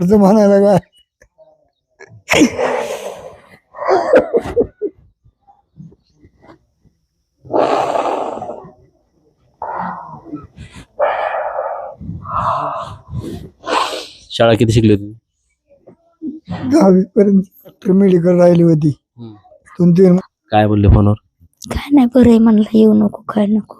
अर्ज म्हणायला काय शाळा किती शिकली होती? दहावी पर्यंत डॉक्टर मेडिकल राहिली होती. दोन तीन काय बोलले फोनवर? काय नाही बरं आहे म्हणलं येऊ नको काय नको.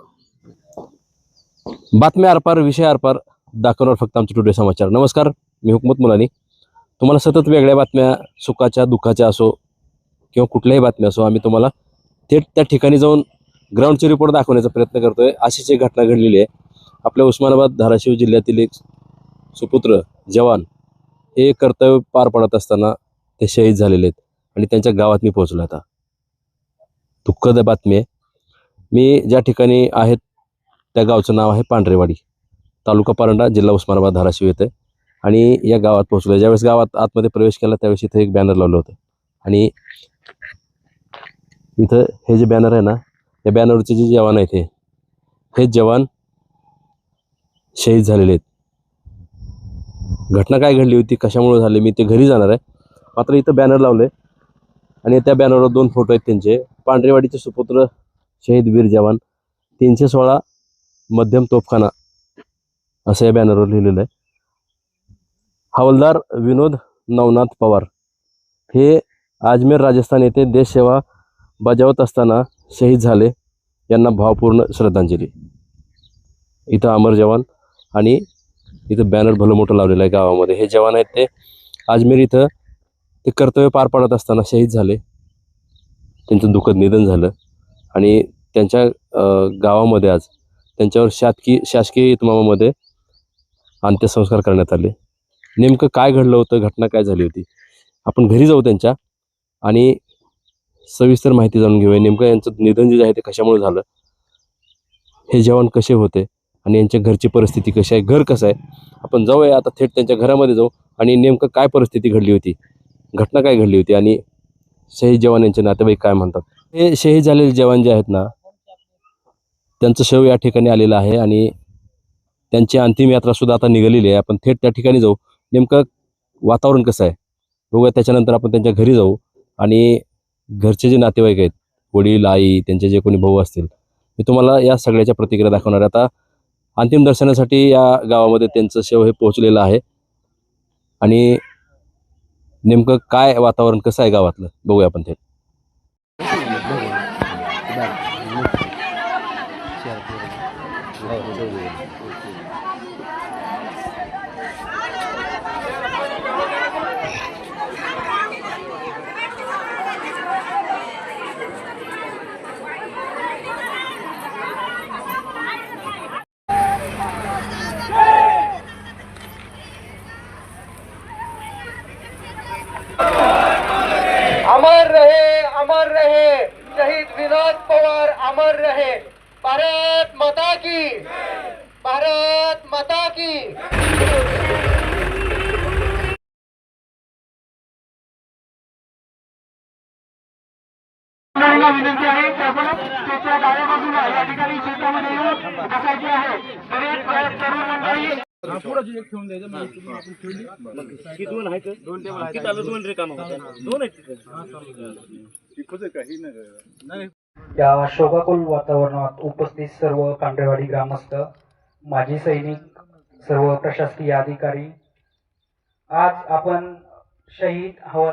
बातम्या आरपार विषय आरपार दाखवणार फक्त आमचे टुडे समाचार. नमस्कार. मी हुकमत मुलानी तुम्हाला सतत वेगळ्या बातम्या सुखाच्या दुःखाच्या असो किंवा कुठल्याही बातम्या असो आम्ही तुम्हाला थेट त्या ठिकाणी जाऊन ग्राउंडचे रिपोर्ट दाखवण्याचा प्रयत्न करतोय. अशीच एक घटना घडलेली आहे. आपल्या उस्मानाबाद धाराशिव जिल्ह्यातील एक सुपुत्र जवान हे कर्तव्य पार पडत असताना ते शहीद झालेले आहेत आणि त्यांच्या गावात मी पोहोचलो आता. दुःखद बातमी आहे. मी ज्या ठिकाणी आहेत त्या गावचं नाव आहे पांढरेवाडी. तालुका पारंडा जिल्हा उस्मानाबाद धाराशिव येथे. आणि या गावात पोहोचलो ज्यावेळेस गावात आतमध्ये प्रवेश केला त्यावेळेस इथं एक बॅनर लावलं होतं. आणि इथं हे जे बॅनर आहे ना या बॅनरचे जे जवान आहेत हे हे जवान शहीद झालेले आहेत. घटना काय घडली होती कशामुळे झाली मी ते घरी जाणार आहे. मात्र इथं बॅनर लावले आणि त्या बॅनरवर दोन फोटो आहेत त्यांचे. पांढरेवाडीचे सुपुत्र शहीद वीर जवान तीनशे सोळा मध्यम तोफखाना असं या बॅनरवर लिहिलेलं आहे. हवालदार विनोद नवनाथ पवार. हे अजमेर राजस्थान येथे देशसेवा बजावत असताना शहीद झाले. यांना भावपूर्ण श्रद्धांजली. इथं अमर जवान आणि इथं बॅनर भलं मोठं लावलेलं आहे गावामध्ये. हे जवान आहेत ते. अजमेर इथं ते कर्तव्य पार पाडत असताना शहीद झाले. त्यांचं दुःखद निधन झालं. आणि त्यांच्या गावामध्ये आज त्यांच्यावर शासकीय शासकीय इतमामामध्ये अंत्यसंस्कार करण्यात आले. नेमकं काय घडलं होतं घटना काय झाली होती? आपण घरी जाऊ त्यांच्या आणि सविस्तर माहिती जाणून घेऊया. नेमकं यांचं निधन जे आहे ते कशामुळे झालं? हे जवान कसे होते? आणि यांच्या घरची परिस्थिती कशी आहे? घर कसं आहे? आपण जाऊया. आता थेट त्यांच्या घरामध्ये जाऊ आणि नेमकं काय परिस्थिती घडली होती? घटना काय घडली होती? आणि शहीद जवान यांचे नातेवाईक काय म्हणतात? हे शहीद झालेले जवान जे आहेत ना त्यांचं शव या ठिकाणी आलेलं आहे आणि त्यांची अंतिम यात्रा सुद्धा आता निघालेली आहे. आपण थेट त्या ठिकाणी जाऊ. नेमकं वातावरण कसं आहे? बघूया त्याच्यानंतर आपण त्यांच्या घरी जाऊ आणि घरचे जे नातेवाईक आहेत वडील आई त्यांचे जे कोणी भाऊ असतील मी तुम्हाला या सगळ्याच्या प्रतिक्रिया दाखवणार आहे. आता अंतिम दर्शनासाठी या गावामध्ये त्यांचं शेव हे पोहोचलेलं आहे. आणि नेमकं काय वातावरण कसं आहे गावातलं? बघूया आपण ते. अमर रहे अमर रहे। शहीद विनोद पवार अमर रहे। भारत माता की। भारत माता की। विनंती आहे की आपण त्याच्या डाव्या बाजूला या ठिकाणी शेतामध्ये येऊन बसायचे आहे. तरी तरुण मंडळी. दोन या शोकाकुल वातावरणात उपस्थित सर्व पांढरेवाडी ग्रामस्थ माजी सैनिक सर्व प्रशासकीय अधिकारी आज आपण शहीद हवा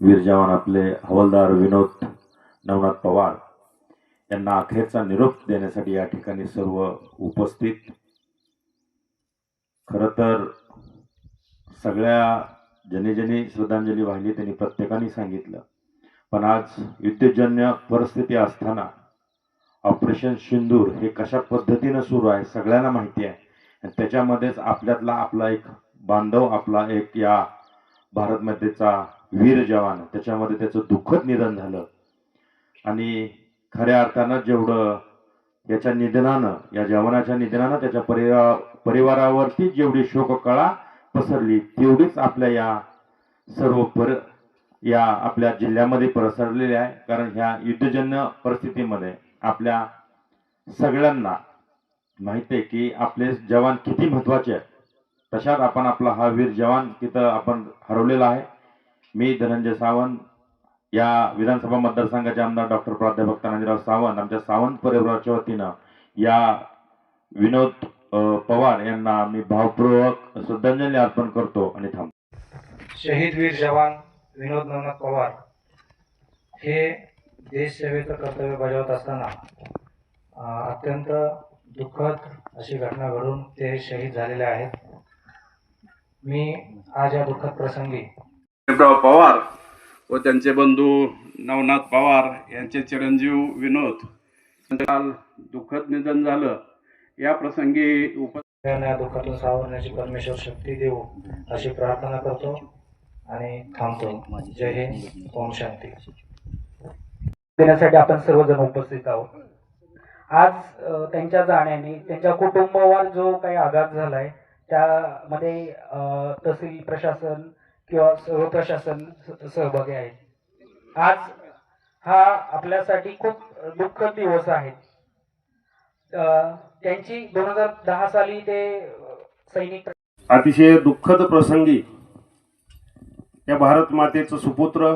वीर जवान आपले हवालदार विनोद नवनाथ पवार यांना अखेरचा निरोप देण्यासाठी या ठिकाणी सर्व उपस्थित. खरं तर सगळ्या जनेजने श्रद्धांजली वाहिली त्यांनी प्रत्येकाने सांगितलं. पण आज युद्धजन्य परिस्थिती असताना ऑपरेशन सिंदूर हे कशा पद्धतीनं सुरू आहे सगळ्यांना माहिती आहे. आणि त्याच्यामध्येच आपल्यातला आपला एक बांधव आपला एक या भारतमातेचा वीर जवान त्याच्यामध्ये त्याचं दुःखद निधन झालं. आणि खऱ्या अर्थानं जेवढं याच्या निधनानं या जवानाच्या निधनानं त्याच्या परिवार परिवारावरती जेवढी शोककळा पसरली तेवढीच आपल्या या सर्व पर या आपल्या जिल्ह्यामध्ये पसरलेली आहे. कारण ह्या युद्धजन्य परिस्थितीमध्ये आपल्या सगळ्यांना माहिती आहे की आपले जवान किती महत्त्वाचे आहेत. तशात आपण आपला हा वीर जवान तिथं आपण हरवलेला आहे. मी धनंजय सावंत या विधानसभा मतदारसंघाचे आमदार डॉक्टर प्राध्यापक तानाजीराव सावंत आमच्या सावंत परिवाराच्या वतीनं या विनोद पवार यांना मी भावपूर्वक श्रद्धांजली अर्पण करतो आणि थांबतो. शहीद वीर जवान विनोद नाना पवार हे देशसेवेचं कर्तव्य बजावत असताना अत्यंत दुःखद अशी घटना घडून ते शहीद झालेले आहेत. मी आज या दुःखद प्रसंगी साहेबराव पवार व त्यांचे बंधू नवनाथ पवार यांचे चिरंजीव विनोद. काल दुःखद निधन झालं. या प्रसंगी उप या दुःखातून सावरण्याची परमेश्वर शक्ती देऊ अशी प्रार्थना करतो आणि थांबतो. जय हिंद. ओम शांती. देण्यासाठी आपण सर्वजण उपस्थित आहोत. आज त्यांच्या जाण्याने त्यांच्या कुटुंबावर जो काही आघात झालाय त्यामध्ये तहसील प्रशासन किंवा सर्व प्रशासन सहभागी आहे. आज हा आपल्यासाठी खूप दुःखद दिवस आहे. त्यांची दोन हजार दहा साली ते सैनिक अतिशय दुःखद प्रसंगी या भारत मातेचं सुपुत्र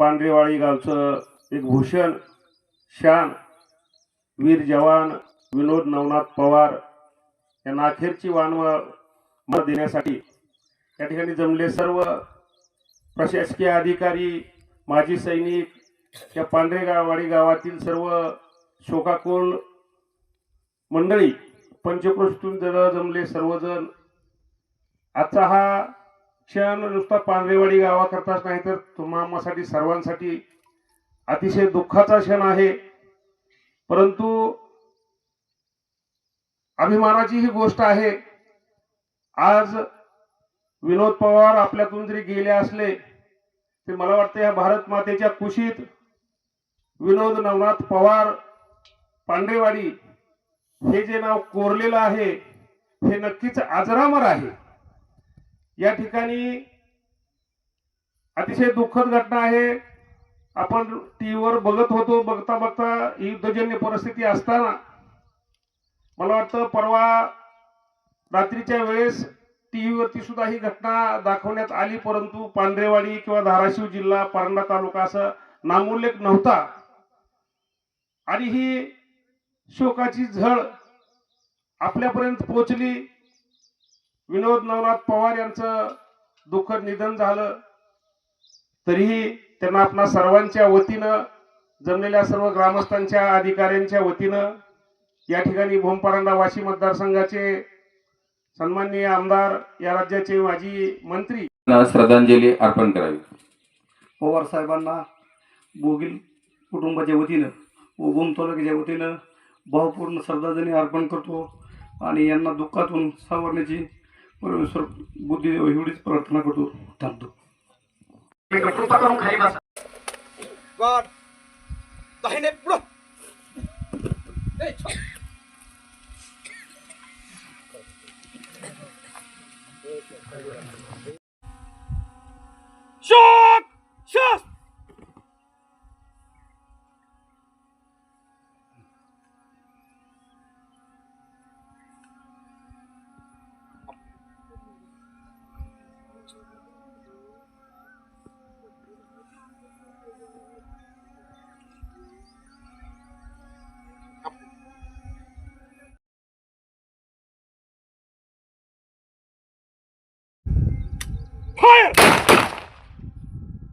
पांढरेवाळी गावचं एक भूषण शान वीर जवान विनोद नवनाथ पवार यांना अखेरची वानवा देण्यासाठी या ठिकाणी जमले सर्व प्रशासकीय अधिकारी माजी सैनिक या पांढरेगावाडी गावातील सर्व शोकाकुल मंडळी पंचक्रोशीतून जण जमले सर्वजण. आजचा हा क्षण नुसता पांढरेवाडी गावाकरताच नाही तर तुम्हासाठी सर्वांसाठी अतिशय दुःखाचा क्षण आहे. परंतु अभिमानाची ही गोष्ट आहे. आज विनोद पवार आपल्यातून जरी गेले असले ते मला वाटतं या भारत मातेच्या कुशीत विनोद नवनाथ पवार पांडेवाडी हे जे नाव कोरलेलं आहे हे नक्कीच आजरामर आहे. या ठिकाणी अतिशय दुःखद घटना आहे. आपण टीव्हीवर बघत होतो बघता बघता युद्धजन्य परिस्थिती असताना मला वाटतं परवा रात्रीच्या वेळेस टीव्हीवरती सुद्धा ही घटना दाखवण्यात आली परंतु पांढरेवाडी किंवा धाराशिव जिल्हा परंडा तालुका असं नामोल्लेख नव्हता. आणि ही शोकाची झळ आपल्यापर्यंत पोचली विनोद नवनाथ पवार यांचं दुःखद निधन झालं. तरीही त्यांना आपणा सर्वांच्या वतीनं जमलेल्या सर्व ग्रामस्थांच्या अधिकाऱ्यांच्या वतीनं या ठिकाणी भोमपरांडा वाशी मतदारसंघाचे सन्माननीय आमदार या राज्याचे माजी मंत्री श्रद्धांजली अर्पण करावी. पवार साहेबांना बोगील कुटुंबाच्या वतीनं व भूम तालुक्याच्या वतीनं भावपूर्ण श्रद्धांजली अर्पण करतो आणि यांना दुःखातून सावरण्याची परमेश्वर बुद्धी देव एवढीच प्रार्थना करतो. थांबतो Щелк! Сейчас!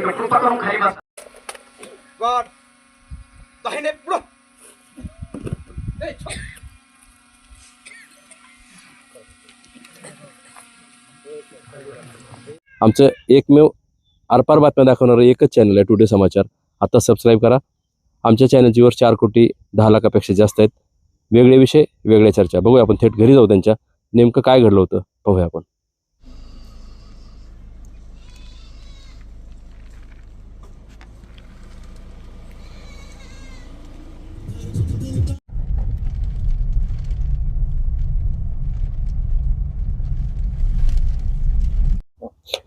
कृपा करून खाली बस. आमचं एकमेव आरपार बातम्या दाखवणारं एकच चॅनल आहे टुडे समाचार आता सबस्क्राईब करा. आमच्या चॅनलची वर चार कोटी दहा लाखापेक्षा जास्त आहेत. वेगळे विषय वेगळ्या चर्चा. बघूया आपण थेट घरी जाऊ त्यांच्या. नेमकं काय घडलं होतं? पाहूया आपण.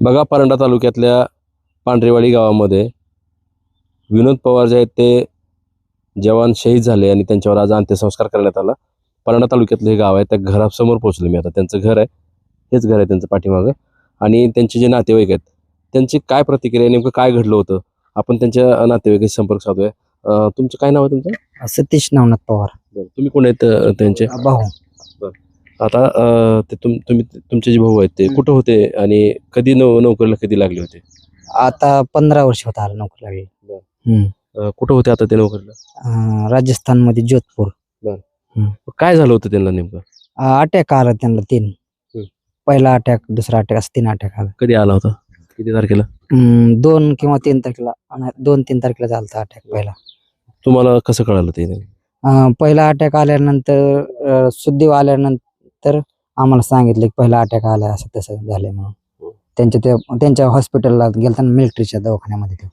बघा परंडा तालुक्यातल्या पांढरेवाडी गावामध्ये विनोद पवार जे आहेत ते जवान शहीद झाले आणि त्यांच्यावर आज अंत्यसंस्कार करण्यात आला. परंडा तालुक्यातलं हे गाव आहे त्या घरासमोर पोहोचलो मी आता. त्यांचं घर आहे हेच घर आहे त्यांचं पाठीमागं. आणि त्यांचे जे नातेवाईक आहेत त्यांची काय प्रतिक्रिया नेमकं काय घडलं होतं? आपण त्यांच्या नातेवाईकाशी संपर्क साधूया. तुमचं काय नाव आहे तुमचं? सतीश नवनाथ पवार. तुम्ही कोण आहेत त्यांचे? भाऊ. आता अं, ते तुम तुम्ही तुमचे जे भाऊ आहेत ते कुठं होते आणि कधी नौ नोकरीला कधी लागले होते? आता पंधरा वर्ष होत आलं नोकरी लागली. हम्म. अं, कुठं होते आता ते नोकरीला? अं, राजस्थानमध्ये जोधपूर. काय झालं होतं त्यांना नेमकं? अटॅक आला त्यांना तीन. हम्म. पहिला अटॅक दुसरा अटॅक असं तीन अटॅक आला. कधी आला होता? किती तारखेला? हम्म, दोन किंवा तीन तारखेला अन दोन तीन तारखेला झालता अटॅक पहिला. तुम्हाला कसं कळालं ते? अं, पहिला अटॅक आल्यानंतर अं, शुद्धीव आल्यानंतर आम्हाला सांगितलं की पहिला अटॅक आला असं तसं झालंय म्हणून. त्यांच्या ते त्यांच्या हॉस्पिटलला गेलता मिलिटरीच्या दवाखान्यामध्ये ते.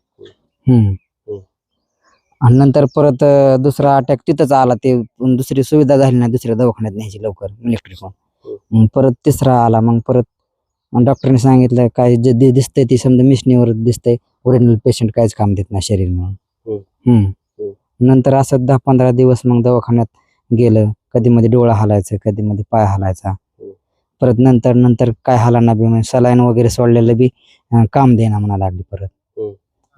हम्म. आणि नंतर परत दुसरा अटॅक तिथंच आला ते दुसरी सुविधा झाली नाही दुसऱ्या दवाखान्यात न्यायची लवकर मिलिटरी मग परत तिसरा आला मग परत डॉक्टरने सांगितलं काय जे दिसतंय ती समजा मिशनीवर दिसतंय ओरिजिनल पेशंट काहीच काम देत नाही शरीर म्हणून. नंतर असं दहा पंधरा दिवस मग दवाखान्यात गेलं. कधी मध्ये डोळा हालायचं कधी मध्ये पाय हालायचा. परत नंतर नंतर काय हालाना बी म्हणजे सलाईन वगैरे सोडलेलं बी अं, काम देणार म्हणा लागली परत.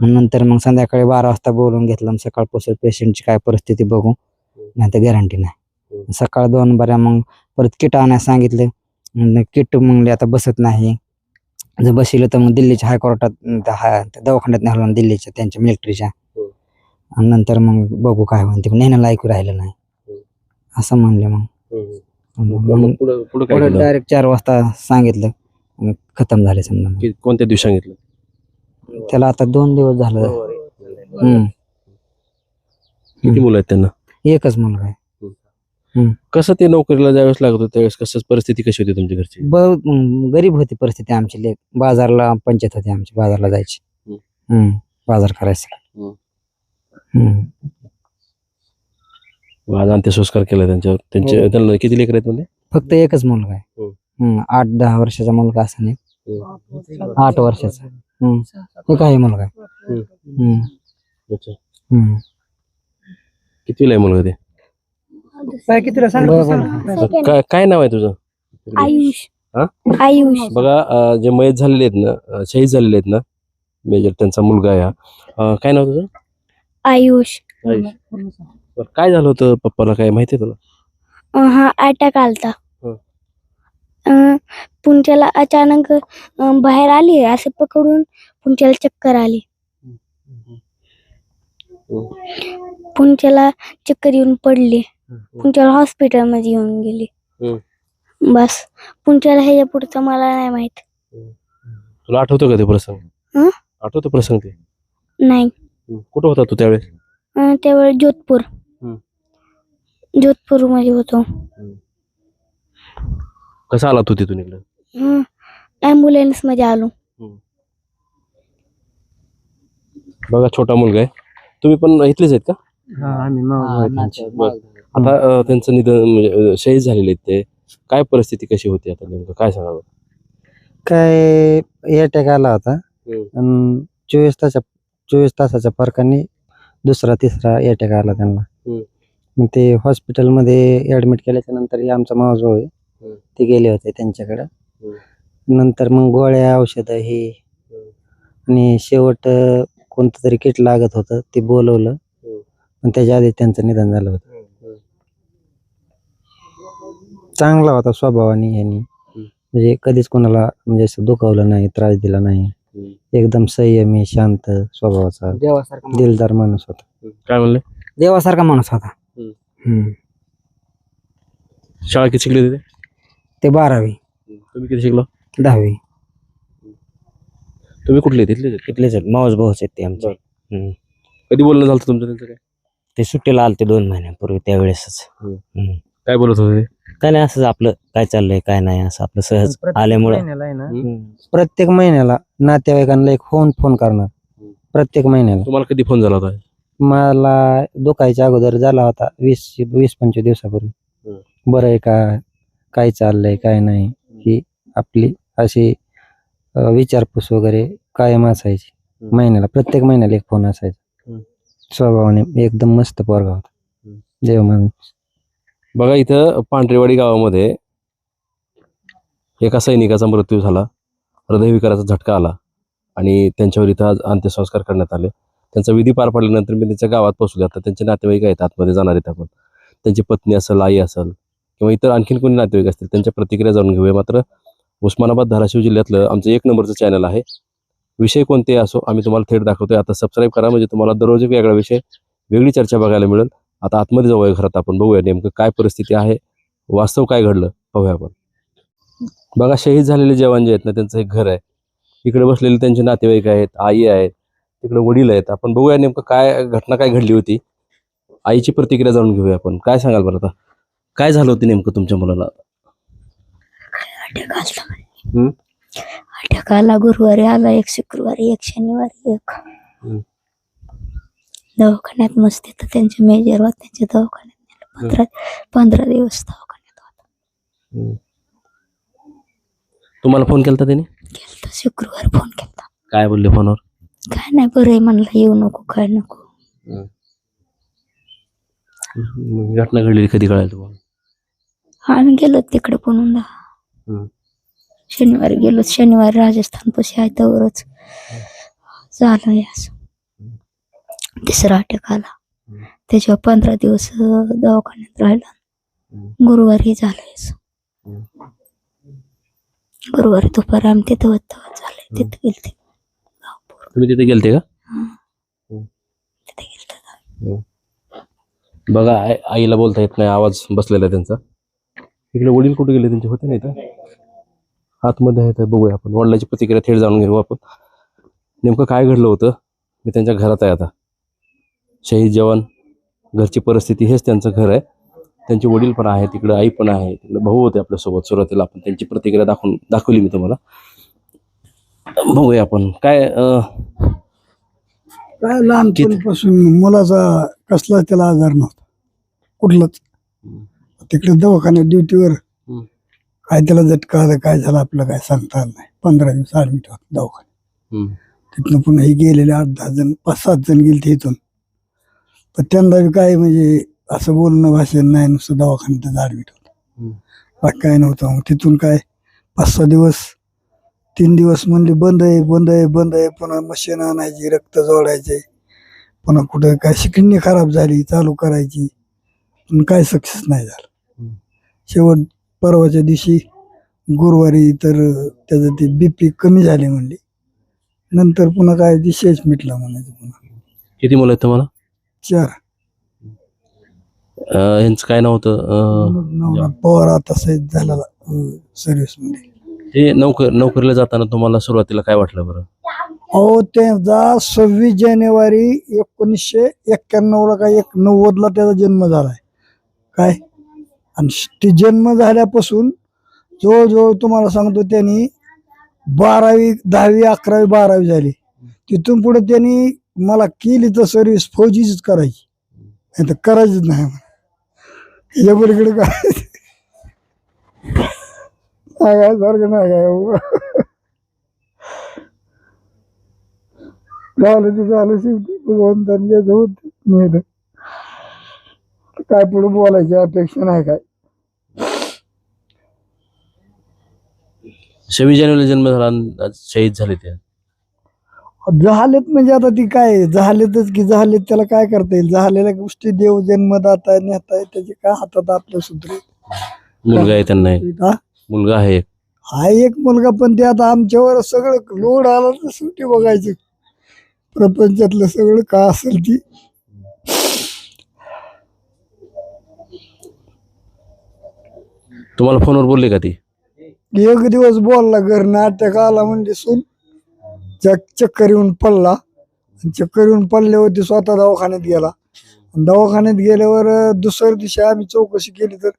मग नंतर मग संध्याकाळी बारा वाजता बोलून घेतलं मग सकाळपासून पेशंटची काय परिस्थिती बघू. नाही तर गॅरंटी नाही. सकाळ दोन बऱ्या मग परत किट आणायला सांगितलं. किट म्हणले आता बसत नाही. जर बसिलं तर मग दिल्लीच्या हायकोर्टात अं, त्या हा त्या दवाखान्यात नेलं दिल्लीच्या त्यांच्या मिलिटरीच्या आणि नंतर मग बघू काय म्हणते. नेण्याला ऐकू राहिलं नाही. असं म्हणले मग. पुढं? डायरेक्ट चार वाजता सांगितलं. खतम झाले समजा कोणत्या दिवशी सांगितलं? त्याला आता दोन दिवस झालं. किती मुलं आहेत त्यांना? एकच मुलगा आहे. कसं ते नोकरीला ज्यावेळेस लागत होतं त्यावेळेस? कसं परिस्थिती कशी होती तुमच्या घरची? गरीब होती परिस्थिती आमची. लेक बाजारला पंचायत होती आमची बाजारला जायची. बाजार करायचं. आज अंत्यसंस्कार केला त्यांच्या त्यांचे हो. त्यांना किती लेकर आहेत म्हणजे फक्त एकच मुलगा आहे. हम्म आठ दहा वर्षाचा मुलगा असं नाही आठ वर्षाचा. हम्म एक आहे मुलगा. हम्म. हम्म. अच्छा. हम्म. कितीला आहे मुलगा ते. काय काय नाव आहे तुझं? आयुष. हा? आयुष. बघा अं, जे मयत झालेले आहेत ना अं, शहीद झालेले आहेत ना मेजर त्यांचा मुलगा आहे हा. अं, काय नाव तुझं? आयुष. आयुष. बरं, काय झालं होतं पप्पाला? काय माहिती आहे तुला? हा अटॅक आलता. हं. अं, पुंच्याला अचानक अं, बाहेर आली असे पकडून पुंच्याला चक्कर आली. पुंच्याला चक्कर येऊन पडली. पुंच्याला हॉस्पिटलमध्ये येऊन गेली. बस. पुंच्याला ह्याच्या पुढचं मला नाही माहीत. तुला आठवतं का ते प्रसंग? हं? आठवतो प्रसंग ते? नाही. कुठं होता तू त्यावेळेस? अं, त्यावेळी जोधपूर. हं. जोधपूरमध्ये होतो कसा आला तू तिथून इकडं? ऍम्ब्युलन्समध्ये आलो. बघा छोटा मुलगा आहे. तुम्ही पण इथलेच आहेत का. आता अं, त्यांचं निधन म्हणजे अं, शहीद झालेले आहेत ते. काय परिस्थिती कशी होती आता नेमकं? काय सांगावं? काय अटॅक आला होता. अन चोवीस तासा चोवीस तासाच्या फरकाने दुसरा तिसरा अटॅक आला त्यांना. हम्म. मग ते हॉस्पिटलमध्ये ऍडमिट केल्याच्यानंतर हे आमचा भाऊ आहे. ते गेले होते त्यांच्याकडं. नंतर मग गोळ्या औषधं हे आणि शेवट कोणतं तरी किट लागत होतं ते बोलवलं. पण त्याच्या आधी त्यांचं निधन झालं होतं. चांगला होता स्वभावाने यांनी म्हणजे कधीच कोणाला म्हणजे असं दुखावलं नाही त्रास दिला नाही. एकदम संयमी शांत स्वभावाचा देवासारखा दिलदार माणूस होता. काय म्हणले? देवासारखा माणूस होता. शाळा किती शिकली होती ते? ते बारावी तुम्ही किती शिकला? दहावी. तुम्ही कुठले तिथले इथलेच आहेत. मावस भाऊच आहेत ते आमचे. हम्म. कधी बोलणं झालं होतं तुमचं त्यांचं काय? ते सुट्टीला आलते दोन महिन्यापूर्वी त्यावेळेसच. हम्म. काय बोलत होते ते? काय नाही असंच आपलं काय चाललंय काय नाही असं आपलं सहज आल्यामुळं. हम्म. प्रत्येक महिन्याला नातेवाईकांना एक फोन फोन करणार. प्रत्येक महिन्याला. तुम्हाला कधी फोन झाला होता? मला दुखायच्या अगोदर झाला होता वीस वीस पंचवीस दिवसापूर्वी. बरं आहे का? काय चाललंय काय नाही? ही आपली अशी अं, विचारपूस वगैरे कायम असायची. हम्म. महिन्याला प्रत्येक महिन्याला एक फोन असायचा. हम्म. स्वभावाने एकदम मस्त पोरगा होता. हम्म. देव माणूस बघा इथं पांढरेवाडी गावामध्ये एका सैनिकाचा मृत्यू झाला. हृदयविकाराचा झटका आला आणि त्यांच्यावर इथं आज अंत्यसंस्कार करण्यात आले. त्यांचा विधी पार पडल्यानंतर मी त्यांच्या गावात पोहोचलो आता त्यांचे नातेवाईक आहेत आतमध्ये जाणार आहेत आपण. त्यांची पत्नी असेल आई असेल किंवा इतर आणखीन कोणी नातेवाईक असतील त्यांच्या प्रतिक्रिया जाणून घेऊया. मात्र उस्मानाबाद धाराशिव जिल्ह्यातलं आमचं एक नंबरचं चॅनल आहे. विषय कोणते असो आम्ही तुम्हाला थेट दाखवतोय. आता सबस्क्राईब करा म्हणजे तुम्हाला दररोज एक वेगळा विषय वेगळी चर्चा बघायला मिळेल. आता आतमध्ये जाऊया घरात आपण बघूया नेमकं काय परिस्थिती आहे वास्तव काय घडलं पाहूया आपण. बघा शहीद झालेले जवान जे आहेत ना त्यांचं एक घर आहे. इकडे बसलेले त्यांचे नातेवाईक आहेत आई आहेत तिकडे वडील आहेत. आपण बघूया नेमकं काय घटना काय घडली होती. आईची प्रतिक्रिया जाणून घेऊया आपण. काय सांगाल बरं आता? काय झालं होतं नेमकं तुमच्या मुलाला? हम्म? अटॅक आला गुरुवारी आला एक शुक्रवारी एक शनिवारी एक. हम्म. दवाखान्यात मस्त तिथं त्यांचे मेजर होत त्यांच्या दवाखान्यात नेलं. पंधरा पंधरा दिवस दवाखान्यात होता. तुम्हाला फोन केला त्याने? गेलता शुक्रवारी फोन केला काय बोलले फोनवर? काय नाही बरं म्हणलं येऊ नको काय नको. घटना घडलेली कधी कळायला तुम्हाला? आम्ही गेलो तिकडे पुन्हा. शनिवारी गेलो शनिवारी राजस्थान पशी आहे तवरच. झालं हे असं. तिसरा अटॅक आला. त्याच्यावर पंधरा दिवस अं, दवाखान्यात राहिला. गुरुवारी झालं असं. गुरुवारी दुपारी आम्ही तिथं होत झालं. तिथं गेलते. तुम्ही तिथे गेलते का? तिथे गेलते बघा आई आईला बोलता येत नाही आवाज बसलेला आहे त्यांचा. इकडे वडील कुठे गेले? त्यांचे होते नाही तर आतमध्ये आहे तर बघूया आपण. वडिलाची प्रतिक्रिया थेट जाणून घेऊ आपण. नेमकं काय घडलं होतं? मी त्यांच्या घरात आहे आता. शहीद जवान घरची परिस्थिती हेच त्यांचं घर आहे. त्यांचे वडील पण आहेत तिकडे आई पण आहे तिकडे भाऊ होते आपल्यासोबत. सुरुवातीला आपण त्यांची प्रतिक्रिया दाखवून दाखवली मी तुम्हाला. बघूया आपण. काय अं, काय लहानपणीपासून मुलाचा कसलाच त्याला आजार नव्हता. कुठलाच. तिकडे दवाखान्यात ड्युटीवर. हम्म. काय त्याला झटका आला काय झालं आपलं काय सांगता आलं नाही. पंधरा दिवस ऍडमिट होत दवाखान्यात. हम्म. तिथनं पुन्हा हे गेलेले आठ दहा जण पाच सात जण गेले इथून. पण त्यांना बी काय म्हणजे असं बोलणं भाषण नाही नुसतं दवाखान्यात ऍडमिट होत. हम्म. बाकी काय नव्हतं. मग तिथून काय पाच सहा दिवस तीन दिवस म्हणले बंद आहे बंद आहे बंद आहे पुन्हा मशीन आणायची रक्त जोडायचे. पुन्हा कुठं काय शिकणी खराब झाली चालू करायची. पण काय सक्सेस नाही झालं. शेवट परवाच्या दिवशी गुरुवारी तर त्याचं ते बीपी कमी झाले म्हणले. नंतर पुन्हा काय दिशेच मिटला म्हणायचं पुन्हा. किती मुलं आहेत तुम्हाला? चार. अं, यांचं काय नाव होतं? अं, नवरा पवार आता सहित झाला सर्व्हिसमध्ये. ते नोकर नोकरीला जाताना तुम्हाला सुरुवातीला काय वाटलं बरं? अहो त्यांचा सव्वीस जानेवारी एकोणीसशे एक्क्याण्णवला काय एक नव्वदला त्याचा जन्म झालाय. काय? आणि ते जन्म झाल्यापासून जवळजवळ तुम्हाला सांगतो त्यांनी बारावी दहावी अकरावी बारावी झाली. तिथून पुढे त्यांनी मला केली तर सर्व्हिस फौजीचीच करायची. नाही तर करायचीच नाही. या पलीकडे काय नाही काय. झालं ते झालं शेवटी भगवंतांनी जे होत नेलं काय पुढे बोलायची अपेक्षा नाही काय? सव्वीस जानेवारीला जन्म झाला आणि आज शहीद झाले ते. झालेत म्हणजे आता ती काय झालेतच की झालेत त्याला काय करता येईल? झालेल्या गोष्टी देव जन्मदाता नेता त्याचे काय हातात आपल्या सूत्र मुलगा आहे त्यांना. एक. हा? मुलगा आहे. हा एक मुलगा पण ते आता आमच्यावर सगळं लोड आला तर सुट्टी बघायचं. प्रपंचातलं सगळं का असेल ती. तुम्हाला फोनवर बोलले का ती? एक दिवस बोलला घर नाटक आला म्हणजे सून. चक चक्कर येऊन पडला. चक्कर येऊन पडल्यावरती स्वतः दवाखान्यात गेला. दवाखान्यात गेल्यावर दुसऱ्या दिवशी आम्ही चौकशी केली तर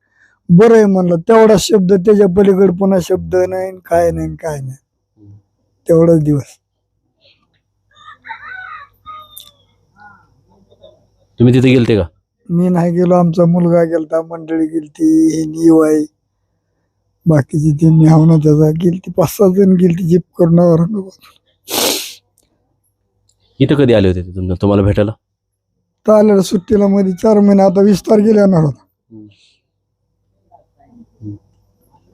बरं आहे म्हणलं. तेवढा शब्द त्याच्या पलीकडे पुन्हा शब्द नाही काय नाही काय नाही. तेवढाच दिवस. तुम्ही तिथे गेलते का? मी नाही गेलो. आमचा मुलगा गेलता मंडळी गेलती हे निवाई बाकीची त्यांनी हावना त्याचा गेलती पाच सहा जण गेलती जीप करून औरंगाबाद इथं कधी आले होते ते तुम- तुम्हाला भेटायला? तर आलेलं सुट्टीला मध्ये चार महिने. आता वीस तारखेला येणार होता.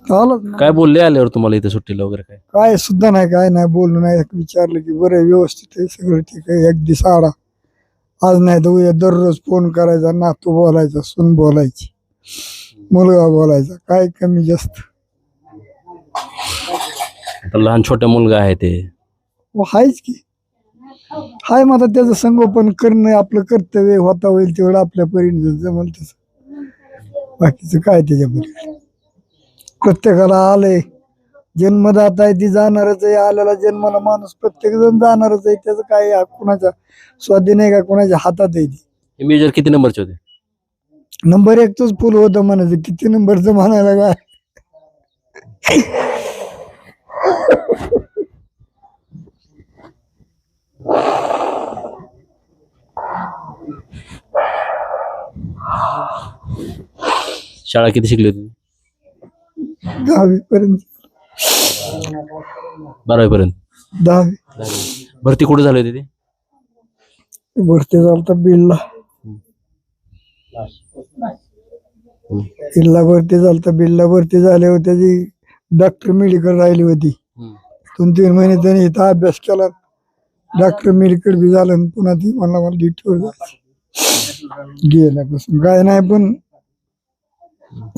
ना. काय बोलले आल्यावर तुम्हाला इथे सुट्टीला वगैरे काय? काय सुद्धा नाही काय नाही बोलणं नाही. विचारलं की बरं आहे, व्यवस्थित आहे सगळं ठीक आहे. एक दिवस आडा. आज नाही तर उद्या दररोज फोन करायचा नातू बोलायचा सून बोलायची मुलगा बोलायचा. काय कमी जास्त. आता लहान छोटा मुलगा आहे ते. हो आहेच की. हाय मग आता त्याचं संगोपन करणं आपलं कर्तव्य होता होईल तेवढं आपल्या परीने जमल तसं. बाकीचं काय त्याच्या परी प्रत्येकाला आलंय. जन्मदाता आहे ती जाणारच आहे आलेला जन्माला माणूस प्रत्येक जण जाणारच आहे त्याचं काय हा कुणाच्या स्वाधीन आहे का? कुणाच्या हातात आहे ती? हे मेजर किती नंबरचे होते? नंबर एकच फुल होतं म्हणायचं. किती नंबरचं म्हणायला काय? शाळा किती शिकली होती? दहावी पर्यंत बारावी पर्यंत दहावी. भरती कुठे झाली होती ती? भरती झालता बीडला बिल्ला. भरती झालता बिल्ला भरती झाल्यावर त्याची डॉक्टर मेडिकल राहिली होती. दोन तीन महिने त्याने इथं अभ्यास केला. डॉक्टर मेडिकल बी झालं आणि पुन्हा ती मला मला ड्युटीवर झाली. गेल्यापासून. काय नाही पण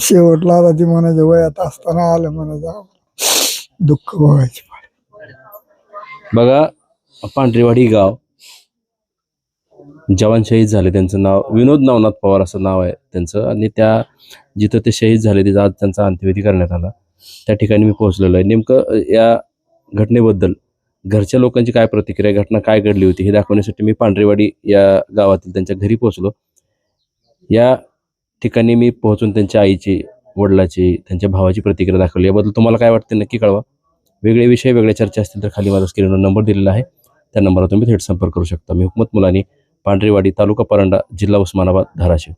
शेवटला आता ती म्हणायचं वयात असताना आलं म्हणायचं दुःख बघायचे बघा पांढरेवाडी गाव. जवान शहीद झाले त्यांचं नाव विनोद नवनाथ पवार असं नाव आहे त्यांचं. आणि त्या जिथं ते शहीद झाले तिथं आज त्यांचा अंत्यविधी करण्यात आला. त्या ठिकाणी मी पोहोचलेलो आहे. नेमकं या घटनेबद्दल घरच्या लोकांची काय प्रतिक्रिया घटना काय घडली होती हे दाखवण्यासाठी मी पांढरेवाडी या गावातील त्यांच्या घरी पोहोचलो. या ठिकाणी मी पोहोचून त्यांच्या आईची वडिलाची त्यांच्या भावाची प्रतिक्रिया दाखवली. याबद्दल तुम्हाला काय वाटते नक्की कळवा. वेगळे विषय वेगळ्या चर्चा असतील तर खाली माझा स्क्रीनवर नंबर दिलेला आहे. त्या नंबरवर तुम्ही थेट संपर्क करू शकता. मी हुकमत मुलानी पांढरेवाडी तालुका परंडा जिल्हा उस्मानाबाद धाराशिव.